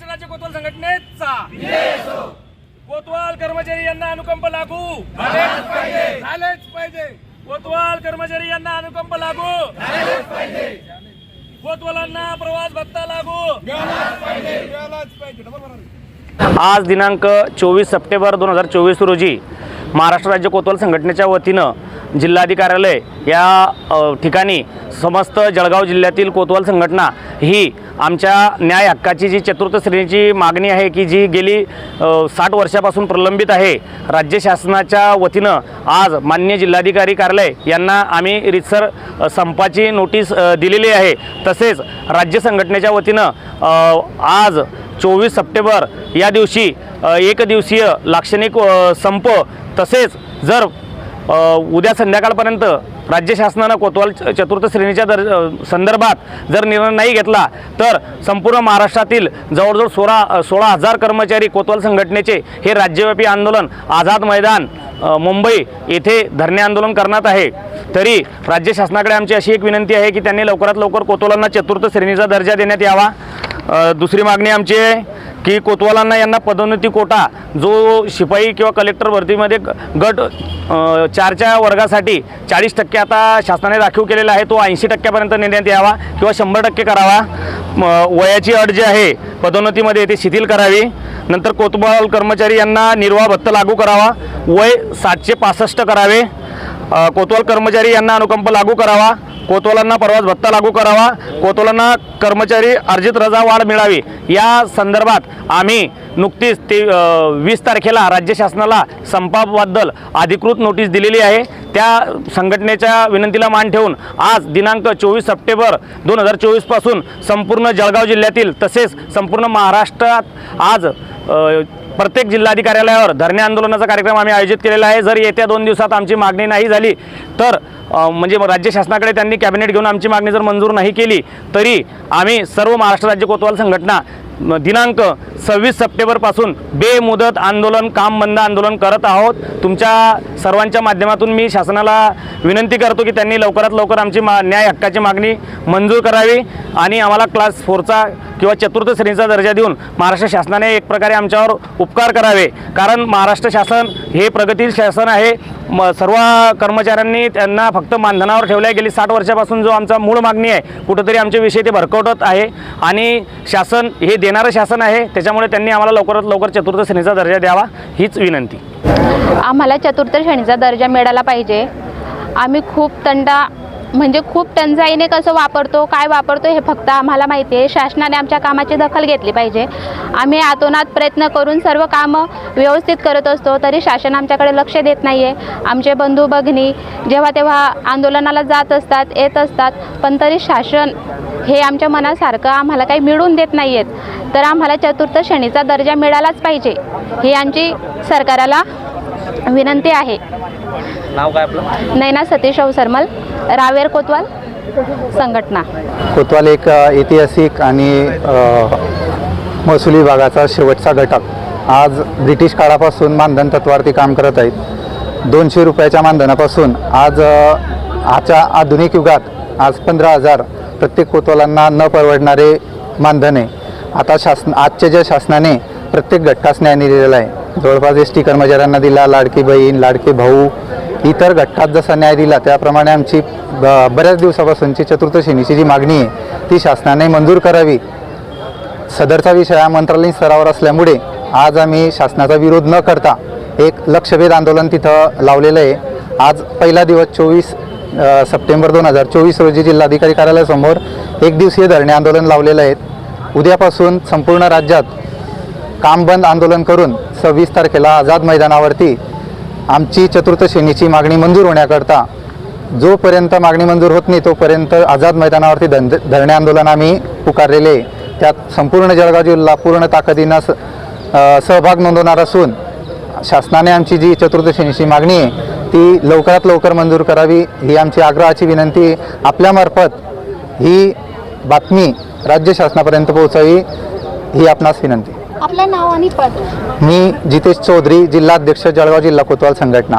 महाराष्ट्र राज्य कोतवाल संघटनेचा. कोतवाल कर्मचारी यांना अनुकंप लागू. झालेच पाहिजे. कोतवाल कर्मचारी यांना अनुकंप लागू. कोतवालांना प्रवास भत्ता लागू. आज दिनांक चोवीस सप्टेंबर दोन हजार चोवीस रोजी महाराष्ट्र राज्य कोतवाल संघटनेच्या वतीनं जिल्हाधिकार्यालय या ठिकाणी समस्त जळगाव जिल्ह्यातील कोतवाल संघटना ही आमच्या न्याय हक्काची जी चतुर्थ श्रेणीची मागणी आहे की जी गेली साठ वर्षापासून प्रलंबित आहे राज्य शासनाच्या वतीनं आज मान्य जिल्हाधिकारी कार्यालय यांना आम्ही रितसर संपाची नोटीस दिलेली आहे. तसेच राज्य संघटनेच्या वतीनं आज चोवीस सप्टेंबर या दिवशी एक दिवसीय लाक्षणिक संप तसेच जर उद्या संध्याकाळपर्यंत राज्य शासनानं कोतवाल चतुर्थ श्रेणीच्या दर संदर्भात जर निर्णय नाही घेतला तर संपूर्ण महाराष्ट्रातील जवळजवळ सोळा सोळा हजार कर्मचारी कोतवाल संघटनेचे हे राज्यव्यापी आंदोलन आझाद मैदान मुंबई येथे धरणे आंदोलन करण्यात आहे. तरी राज्य शासनाकडे आमची अशी एक विनंती आहे की त्यांनी लवकरात लवकर कोतवालांना चतुर्थ श्रेणीचा दर्जा देण्यात यावा. दुसरी मागणी आमची आहे की कोतवालांना यांना पदोन्नती कोटा जो शिपाई किंवा कलेक्टर भरतीमध्ये गट चारच्या वर्गासाठी चाळीस टक्के आता शासनाने राखीव केलेला आहे तो ऐंशी टक्क्यापर्यंत नेण्यात यावा किंवा शंभर टक्के करावा. वयाची अट जी आहे पदोन्नतीमध्ये ती शिथिल करावी. नंतर कोतवाल कर्मचारी यांना निर्वाह भत्ता लागू करावा. वय सातशे पासष्ट करावे. कोतवाल कर्मचारी यांना अनुकंप लागू करावा. कोतवालांना प्रवास भत्ता लागू करावा. कोतवालांना कर्मचारी अर्जित रजा वाढ मिळावी. या संदर्भात आम्ही नुकतीच ते वीस तारखेला राज्य शासनाला संपाबद्दल अधिकृत नोटीस दिलेली आहे. त्या संघटनेच्या विनंतीला मान ठेवून आज दिनांक चोवीस सप्टेंबर दोन हजार चोवीसपासून संपूर्ण जळगाव जिल्ह्यातील तसेच संपूर्ण महाराष्ट्रात आज प्रत्येक प्रत्येक जिल्हाधिकार्यालयावर धरणे आंदोलनाचा कार्यक्रम आम्ही आयोजित केलेला आहे. जर येत्या दोन दिवसात आमची मागणी नाही झाली तर म्हणजे राज्य शासनाकडे त्यांनी कॅबिनेट घेऊन आमची मागणी जर मंजूर नाही केली तरी आम्ही सर्व महाराष्ट्र राज्य कोतवाल संघटना दिनांक सव्वीस सप्टेंबरपासून बेमुदत आंदोलन काम बंद आंदोलन करत आहोत. तुमच्या सर्वांच्या माध्यमातून मी शासनाला विनंती करतो की त्यांनी लवकरात लवकर आमची मा न्याय हक्काची मागणी मंजूर करावी आणि आम्हाला क्लास फोरचा किंवा चतुर्थ श्रेणीचा दर्जा देऊन महाराष्ट्र शासनाने एक प्रकारे आमच्यावर उपकार करावे. कारण महाराष्ट्र शासन हे प्रगतील शासन आहे. म सर्व कर्मचाऱ्यांनी त्यांना फक्त मानधनावर ठेवल्या गेली. साठ वर्षापासून जो आमचा मूळ मागणी आहे कुठंतरी आमचे विषय ते भरकवत आहे. आणि शासन हे देणारं शासन आहे त्याच्यामुळे त्यांनी आम्हाला लवकरात लवकर चतुर्थ श्रेणीचा दर्जा द्यावा हीच विनंती. आम्हाला चतुर्थ श्रेणीचा दर्जा मिळाला पाहिजे. आम्ही खूप तंडा म्हणजे खूप टंचाईने कसं वापरतो काय वापरतो हे फक्त आम्हाला माहिती आहे. शासनाने आमच्या कामाची दखल घेतली पाहिजे. आम्ही आतोनात प्रयत्न करून सर्व कामं व्यवस्थित करत असतो तरी शासन आमच्याकडे लक्ष देत नाही आहे आमचे बंधू भगिनी जेव्हा तेव्हा आंदोलनाला जात असतात येत असतात पण तरी शासन हे आमच्या मनासारखं आम्हाला काही मिळून देत नाही आहेत तर आम्हाला चतुर्थ श्रेणीचा दर्जा मिळालाच पाहिजे. ही आमची सरकाराला विनंती आहे. नाव काय आपलं? नैना सतीश अवसरमल रावेर कोतवाल संघटना. कोतवाल एक ऐतिहासिक आणि महसुली विभागाचा शेवटचा घटक. आज ब्रिटिश काळापासून मानधन तत्वावरती काम करत आहेत. दोनशे रुपयाच्या मानधनापासून आज आजच्या आधुनिक युगात आज पंधरा हजार प्रत्येक कोतवालांना न परवडणारे मानधन आहे. आता शासन आजच्या ज्या शासनाने प्रत्येक घटकास न्याय दिलेला आहे. जवळपास एस टी कर्मचाऱ्यांना दिला लाडकी बहीण लाडके भाऊ इतर घटकात जसा न्याय दिला त्याप्रमाणे आमची बऱ्याच दिवसापासूनची चतुर्थ श्रेणीची जी मागणी आहे ती शासनाने मंजूर करावी. सदरचा विषय हा मंत्रालयीन स्तरावर असल्यामुळे आज आम्ही शासनाचा विरोध न करता एक लक्षभेद आंदोलन तिथं लावलेलं आहे. आज पहिला दिवस चोवीस सप्टेंबर दोन हजार चोवीस रोजी जिल्हाधिकारी कार्यालयासमोर एक दिवसीय धरणे आंदोलन लावलेलं आहे. उद्यापासून संपूर्ण राज्यात काम बंद आंदोलन करून सव्वीस तारखेला आझाद मैदानावरती आमची चतुर्थ श्रेणीची मागणी मंजूर होण्याकरता जोपर्यंत मागणी मंजूर होत नाही तोपर्यंत आझाद मैदानावरती धंद धरणे आंदोलन आम्ही पुकारलेले आहे. त्यात संपूर्ण जळगाव जिल्हा पूर्ण ताकदीनं स सहभाग नोंदवणार असून शासनाने आमची जी चतुर्थ श्रेणीची मागणी आहे ती लवकरात लवकर मंजूर करावी ही आमची आग्रहाची विनंती आपल्यामार्फत ही बातमी राज्य शासनापर्यंत पोहोचावी ही आपणास विनंती आपलं नाव आणि पद. मी जितेश चौधरी जिल्हाध्यक्ष जळगाव जिल्हा कोतवाल संघटना.